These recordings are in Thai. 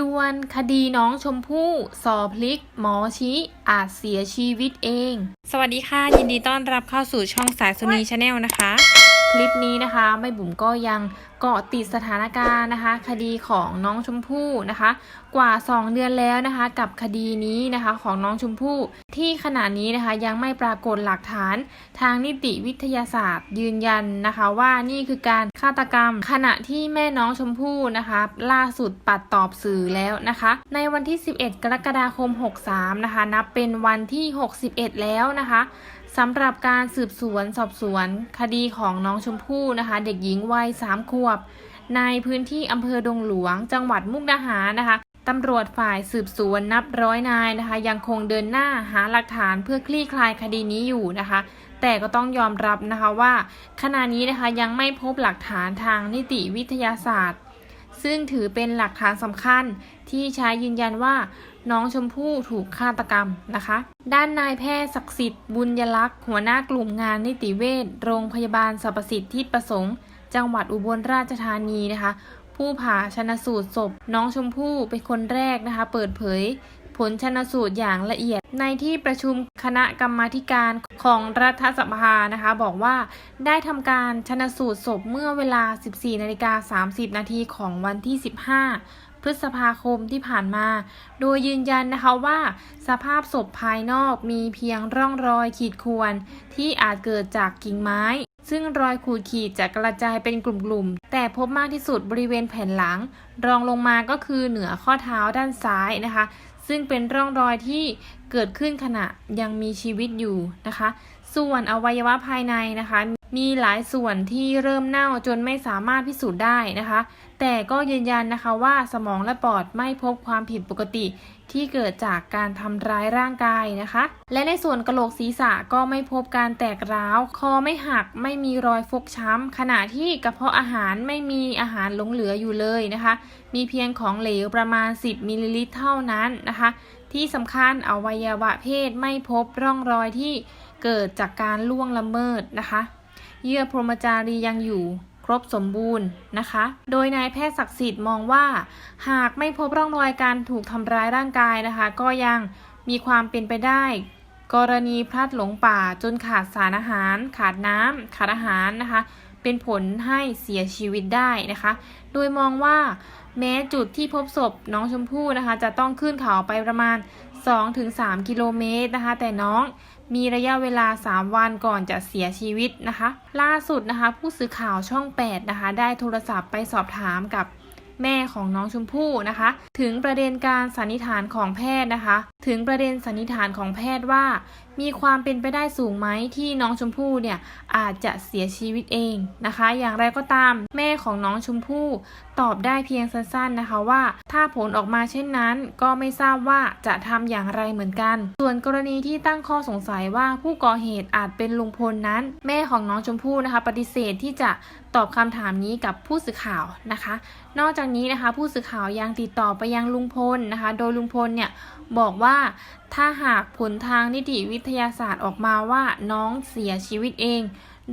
ด่วนคดีน้องชมพู่สอพลิก หมอชี้อาจเสียชีวิตเอง สวัสดีค่ะ ยินดีต้อนรับเข้าสู่ช่องสายสุนีชาแนลนะคะ คลิปนี้นะคะไม่บุ๋มก็ยังเกาะติดสถานการณ์นะคะ คดีของน้องชมพู่นะคะ กว่า 2 เดือนแล้วนะคะ กับคดีนี้นะคะของน้องชมพู่ ที่ขณะนี้นะคะยังไม่ปรากฏหลักฐานทางนิติวิทยาศาสตร์ ยืนยันนะคะ ว่านี่คือการฆาตกรรม ขณะที่แม่น้องชมพู่นะคะ ล่าสุดปัดตอบสื่อแล้วนะคะ ในวันที่ 11 กรกฎาคม 63 นะคะ นับเป็นวันที่ 61 แล้วนะคะ สำหรับการสืบสวนสอบสวน คดีของน้องชมพู่นะคะ เด็กหญิงวัย3ขวบ ในพื้นที่อำเภอดงหลวง จังหวัดมุกดาหารนะคะตำรวจฝ่ายสืบสวนนับร้อยนายนะคะ ยังคงเดินหน้าหาหลักฐานเพื่อคลี่คลายคดีนี้อยู่นะคะ แต่ก็ต้องยอมรับนะคะว่า ขณะนี้นะคะยังไม่พบหลักฐานทางนิติวิทยาศาสตร์ ซึ่งถือเป็นหลักฐานสำคัญที่ใช้ยืนยันว่าน้องชมพู่ถูกฆาตกรรมนะคะ ด้านนายแพทย์ศักดิ์สิทธิ์บุญยลักษ์หัวหน้ากลุ่มงานนิติเวชโรงพยาบาลสรรพสิทธิประสงค์ จังหวัดอุบลราชธานีนะคะ ผู้ผ่าชนะสูตรศพ น้องชมพู่เป็นคนแรกนะคะ เปิดเผย ผลชนสูตรอย่างละเอียด ในที่ประชุมคณะกรรมาการของรัฐสภานะคะ บอกว่าได้ทำการชนสูตรศพเมื่อเวลา 14นาฬิกา30 นาทีของวันที่ 15 พฤษภาคมที่ผ่านมา โดยยืนยันนะคะว่า สภาพศพภายนอกมีเพียงร่องรอยขีดข่วน ที่อาจเกิดจากกิ่งไม้ ซึ่งรอยขูดขีดจะกระจายเป็นกลุ่มๆ แต่พบมากที่สุดบริเวณแผ่นหลัง รองลงมาก็คือเหนือข้อเท้าด้านซ้ายนะคะ ซึ่งเป็นร่องรอยที่เกิดขึ้นขณะยังมีชีวิตอยู่นะคะ ส่วนอวัยวะภายในนะคะ มีหลายส่วนที่เริ่มเน่าจนไม่สามารถพิสูจน์ได้นะคะ แต่ก็ยืนยันนะคะว่าสมองและปอดไม่พบความผิดปกติที่เกิดจากการทำร้ายร่างกายนะคะ และในส่วนกระโหลกศีรษะก็ไม่พบการแตกร้าว คอไม่หัก ไม่มีรอยฟกช้ำ ขณะที่กระเพาะอาหารไม่มีอาหารหลงเหลืออยู่เลยนะคะ มีเพียงของเหลวประมาณ 10 มิลลิลิตรเท่านั้นนะคะ ที่สำคัญอวัยวะเพศไม่พบร่องรอยที่ เกิดจากการล่วงละเมิดนะคะ เยื่อพรหมจารียังอยู่ครบสมบูรณ์นะคะ โดยนายแพทย์ศักดิ์สิทธิ์มองว่า หากไม่พบร่องรอยการถูกทำร้ายร่างกายนะคะ ก็ยังมีความเป็นไปได้ กรณีพลัดหลงป่าจนขาดสารอาหาร ขาดน้ำขาดอาหารนะคะ เป็นผลให้เสียชีวิตได้นะคะ โดยมองว่าแม้จุดที่พบศพน้องชมพู่นะคะ จะต้องขึ้นเขาไปประมาณ 2-3 กิโลเมตรนะคะ แต่น้อง มีระยะเวลา 3 วันก่อนจะเสียชีวิตนะคะ ล่าสุดนะคะ ผู้สื่อข่าวช่อง 8 นะคะ ได้โทรศัพท์ไปสอบถามกับแม่ของน้องชมพู่นะคะ ถึงประเด็นการสันนิษฐานของแพทย์นะคะถึงประเด็นสันนิษฐานของแพทย์ว่า มีความเป็นไปได้สูงไหมที่น้องชมพู่เนี่ยอาจจะเสียชีวิตเองนะคะ อย่างไรก็ตามแม่ของน้องชมพู่ตอบได้เพียงสั้นๆนะคะว่า ถ้าผลออกมาเช่นนั้น ก็ไม่ทราบว่าจะทำอย่างไรเหมือนกัน ส่วนกรณีที่ตั้งข้อสงสัยว่าผู้ก่อเหตุอาจเป็นลุงพลนั้น แม่ของน้องชมพู่นะคะ ปฏิเสธที่จะตอบคำถามนี้กับผู้สื่อข่าวนะคะ นอกจากนี้นะคะ ผู้สื่อข่าวยังติดต่อไปยังลุงพลนะคะ โดยลุงพลเนี่ยบอกว่าว่า ถ้าหากผลทางนิติวิทยาศาสตร์ออกมาว่าน้องเสียชีวิตเอง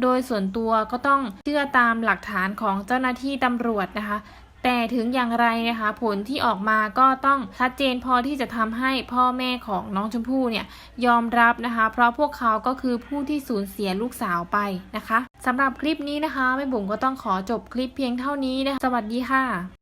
โดยส่วนตัวก็ต้องเชื่อตามหลักฐานของเจ้าหน้าที่ตำรวจนะคะ แต่ถึงอย่างไรนะคะ ผลที่ออกมาก็ต้องชัดเจนพอที่จะทำให้พ่อแม่ของน้องชมพู่เนี่ยยอมรับนะคะ เพราะพวกเขาก็คือผู้ที่สูญเสียลูกสาวไปนะคะสำหรับคลิปนี้นะคะแม่บุ๋มก็ต้องขอจบคลิปเพียงเท่านี้นะคะสวัสดีค่ะ